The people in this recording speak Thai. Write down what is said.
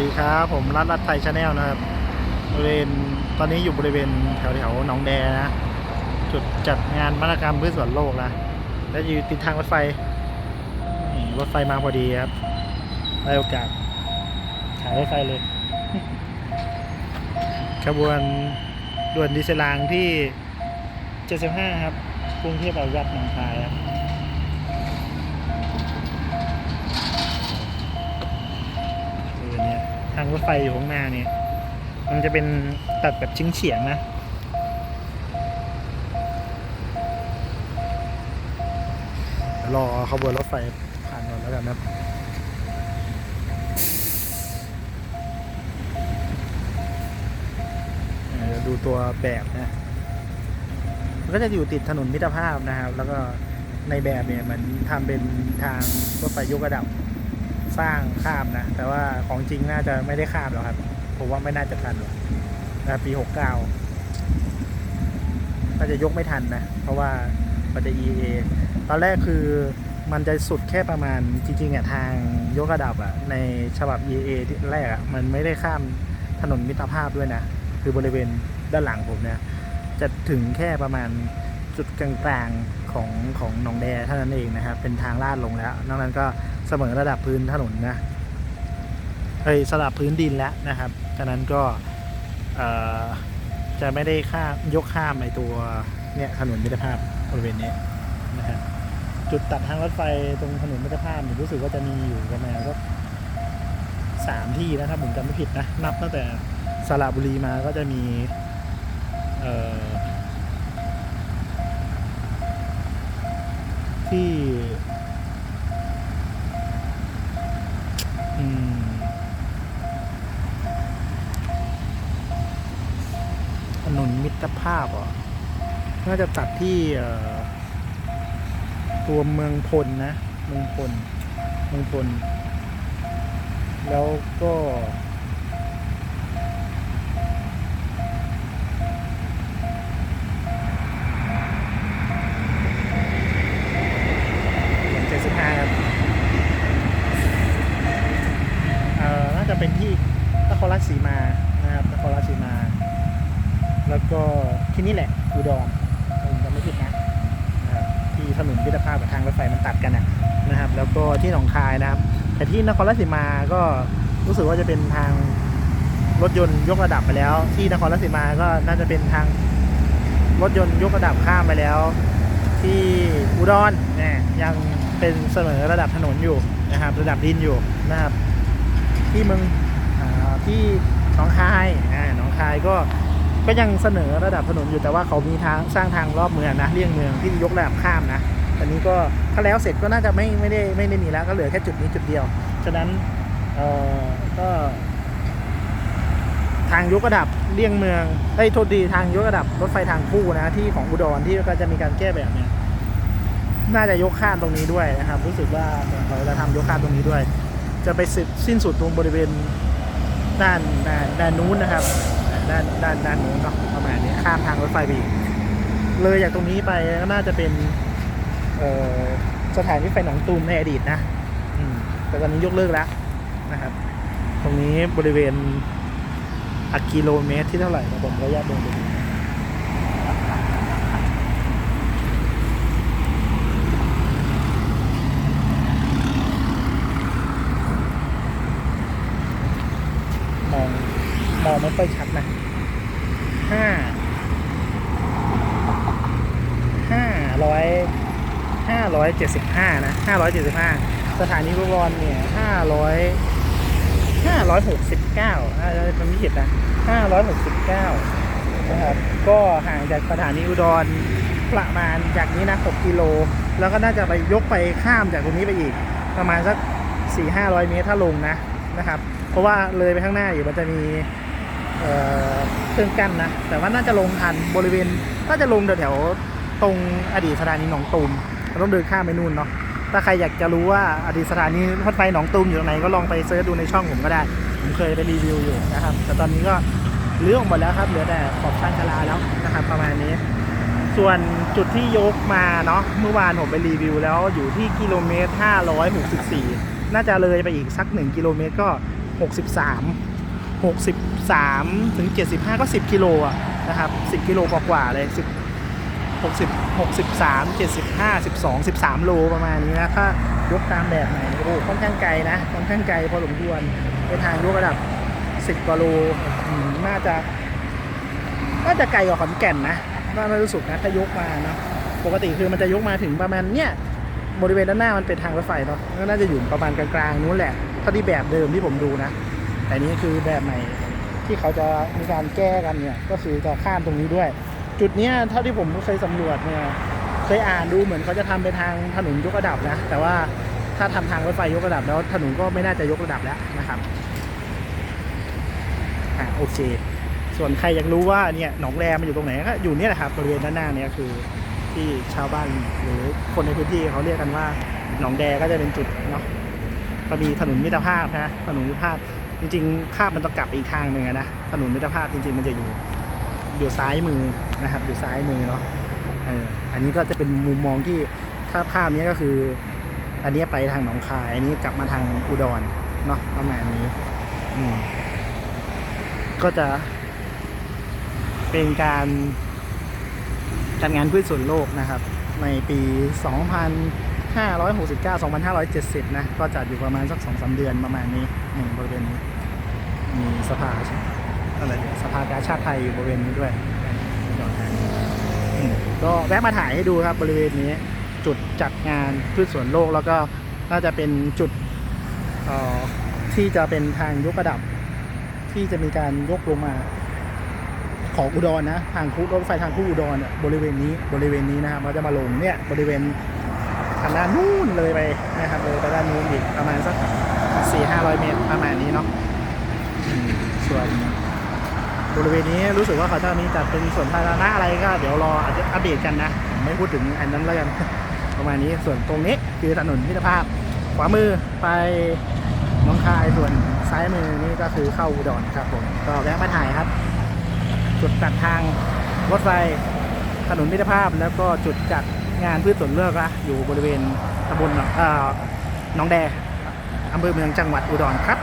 ดีครับผมรัฐรัฐไทยชาแนลนะครับบริเวณตอนนี้อยู่บริเวณแถวแถวหนองแดนะ จุดจัดงานมหกรรมพืชสวนโลกนะ และอยู่ติดทางรถไฟรถไฟมาพอดีครับได้โอกาสถ่ายรถไฟเลยขบวนด่วนดีเซลางที่ 75 ครับกรุงเทพอภิวัตหนองคายครับ รถไฟอยู่ข้างหน้าเนี่ย มันจะเป็นตัดแบบชิ้งเฉียงนะรอขบวนรถไฟผ่านก่อนแล้วกันนะครับเดี๋ยวดูตัวแบบนะมันก็จะอยู่ติดถนนมิตรภาพนะครับ แล้วก็ในแบบเนี่ยมันทำเป็นทางรถไฟยกระดับ สร้างข้ามนะ แต่ว่าของจริงน่าจะไม่ได้ข้ามหรอกครับ ผมว่าไม่น่าจะทันหรอกนะปีหกเก้าน่าจะยกไม่ทันนะ เพราะว่ามันจะ EA ตอนแรกคือมันจะสุดแค่ประมาณจริงๆอะทางยกระดับอะในฉบับ EA ที่แรกอะมันไม่ได้ข้ามถนนมิตรภาพด้วยนะ คือบริเวณด้านหลังผมเนี่ยจะถึงแค่ประมาณ จุดกลางๆของของหนองแดเท่านั้นเองนะครับ เป็นทางลาดลงแล้ว นอกนั้นก็เสมอระดับพื้นถนนนะเอ้ยสลับพื้นดินแล้วนะครับฉะนั้นก็จะไม่ได้ข้ามยกข้ามในตัวเนี่ยถนนมิตรภาพบริเวณนี้นะครับจุดตัดทางรถไฟตรงถนนมิตรภาพเนี่ยรู้สึกว่าจะมีอยู่ประมาณก็สามที่นะถ้าผมจำไม่ผิดนะนับตั้งแต่สระบุรีมาก็จะมีเอ่อ ที่ถนนมิตรภาพอะน่าจะตัดที่ตัวเมืองพลนะ เมืองพล เมืองพล แล้วก็ แล้วก็ที่นี่แหละอุดรผมจำไม่ผิดนะที่ถนนพิตรภาพกับทางรถไฟมันตัดกันนะนะครับ แล้วก็ที่หนองคายนะครับ แต่ที่นครราชสีมาก็รู้สึกว่าจะเป็นทางรถยนต์ยกระดับไปแล้ว ที่นครราชสีมาก็น่าจะเป็นทางรถยนต์ยกระดับข้ามไปแล้ว ที่อุดรเนี่ยยังเป็นเสมอระดับถนนอยู่นะครับ ระดับดินอยู่นะครับ ที่เมืองที่หนองคายอ่าหนองคายก็ ก็ยังเสนอระดับถนนอยู่แต่ว่าเขามีทางสร้างทางรอบเมืองนะเลี่ยงเมืองที่ยกระดับข้ามนะตอนนี้ก็ถ้าแล้วเสร็จก็น่าจะไม่ไม่ได้ไม่ได้มีแล้วก็เหลือแค่จุดนี้จุดเดียว ฉะนั้นเอ่อก็ทางยกระดับเลี่ยงเมืองไอ้โทษดีทางยกระดับรถไฟทางคู่นะที่ของอุดรที่ก็จะมีการแก้แบบเนี่ยน่าจะยกข้ามตรงนี้ด้วยนะครับ รู้สึกว่าเหมือนเขาจะทำยกข้ามตรงนี้ด้วย จะไปสิ้นสิ้นสุดตรงบริเวณด้านด้านด้านนู้นนะครับ ด้านด้านด้านนู้นเนาะประมาณนี้ข้ามทางรถไฟไปอีกเลยจากตรงนี้ไปก็น่าจะเป็นเออสถานีรถไฟหนองตูมในอดีตนะอแต่ตอนนี้ยกเลิกแล้วนะครับ ตรงนี้บริเวณอักกิโลเมตรที่เท่าไหร่นะผมระยะลงไปดูมองม องไม่ค่อยชัดนะห้าห้าร้อยห้าร้อยเจ็ดสิบห้านะห้าร้อยเจ็ดสิบห้าสถานีรถรอนเนี่ยห้าร้อยห้าร้อยหกสิบเก้ามันไม่ผิดนะห้าร้อยหกสิบเก้านะครับก็ห่างจากสถานีอุดรประมาณจากนี้นะหกกิโล แล้วก็น่าจะไปยกไปข้ามจากตรงนี้ไปอีก ประมาณสักสี่ห้าร้อยเมตรถ้าลงนะนะครับ เพราะว่าเลยไปข้างหน้าอยู่มันจะมี เเครื่องกั้นนะ แต่ว่าน่าจะลงทันบริเวณ น่าจะลงแถวๆตรงอดีตสถานีหนองตูมต้องเดินข้ามไปนู่นเนาะถ้าใครอยากจะรู้ว่าอดีตสถานีรถไฟหนองตูมอยู่ตรงไหนก็ลองไปเซิร์ชดูในช่องผมก็ได้ ผมเคยไปรีวิวอยู่นะครับ แต่ตอนนี้ก็เลื้อออกหมดแล้วครับเหลือแต่ขอบชานชาลาแล้วนะครับ ประมาณนี้ ส่วนจุดที่ยกมาเนาะเมื่อวานผมไปรีวิวแล้วอยู่ที่กิโลเมตร 564 น่าจะเลยไปอีกสัก 1 กิโลเมตรก็ 63 63 ถึง 75 ก็ 10 กิโลอะนะครับ 10 กิโลกว่าๆเลย10 60 63 75 12 13 โลประมาณนี้นะถ้ายกตามแบบไหนโอ้ค่อนข้างไกลนะค่อนข้างไกลพอสมควรเป็นทางยกระดับ 10กว่าโลน่าจะน่าจะไกลกว่าขอนแก่นนะน่าจะรู้สึกนะถ้ายกมาเนาะปกติคือมันจะยกมาถึงประมาณเนี้ยบริเวณด้านหน้ามันเป็นทางรถไฟเนาะก็น่าจะอยู่ประมาณกลางๆนู้นแหละเท่าที่แบบเดิมที่ผมดูนะ แต่นี้คือแบบใหม่ที่เขาจะมีการแก้กันเนี่ย ก็คือจะข้ามตรงนี้ด้วย จุดเนี้ยเท่าที่ผมเคยสำรวจเนี่ยเคยอ่านดูเหมือนเขาจะทำเป็นทางถนนยกระดับนะแต่ว่าถ้าทำทางรถไฟยกระดับแล้วถนนก็ไม่น่าจะยกระดับแล้วนะครับอ่าโอเค ส่วนใครอยากรู้ว่าเนี่ยหนองแรมันอยู่ตรงไหนก็อยู่เนี่ยแหละครับบริเวณด้านหน้าเนี่ยคือที่ชาวบ้านหรือคนในพื้นที่เขาเรียกกันว่า หนองแดก็จะเป็นจุดเนาะก็มีถนนมิตรภาพนะถนนมิตรภาพ จริงๆ ภาพมันต้องกลับไปอีกทางหนึ่งนะถนนมิตรภาพจริงๆ มันจะอยู่อยู่ซ้ายมือนะครับ อยู่ซ้ายมือเนาะเอออันนี้ก็จะเป็นมุมมองที่ถ้าภาพนี้ก็คือ อันนี้ไปทางหนองคายอันนี้กลับมาทางอุดรเนาะประมาณนี้อืมก็จะ เป็นการจัดงานพืชส่วนโลกนะครับ ในปี 2569 2570 นะ ก็จัดอยู่ประมาณสัก 2-3 เดือนประมาณนี้นี่บริเวณนี้ มีสภาอะไรเนี่ยสภากาชาติไทยอยู่บริเวณนี้ด้วยอืมก็แวะมาถ่ายให้ดูครับบริเวณนี้ จุดจัดงานพืชสวนโลกแล้วก็น่าจะเป็นจุดเอ่อที่จะเป็นทางยกระดับ ที่จะมีการยกลงมาของอุดรนะทางคู่รถไฟทางคู่อุดรเนี่ยบริเวณนี้บริเวณนี้นะครับเราจะมาลงเนี่ยบริเวณ ทางด้านนู้นเลยไปนะครับเลยไปด้านนู้นอีกประมาณสักสี่ห้าร้อยเมตรประมาณนี้เนาะอืมส่วนบริเวณนี้รู้สึกว่าเขาจะมีจัดเป็นส่วนสาธารณะอะไรก็เดี๋ยวรออาจจะอัปเดตกันนะผมไม่พูดถึงอันนั้นแล้วกันประมาณนี้ส่วนตรงนี้คือถนนมิตรภาพ ขวามือไปหน้องคายส่วนซ้ายมือนี่ก็คือเข้าอุดรครับผมก็แวะมาถ่ายครับ จุดตัดทางรถไฟถนนมิตรภาพแล้วก็จุดจัด งานพืชสวนเลือกนะอยู่บริเวณตำบลนองเอ่อหนองแดอำเภอเมืองจังหวัดอุดรครับ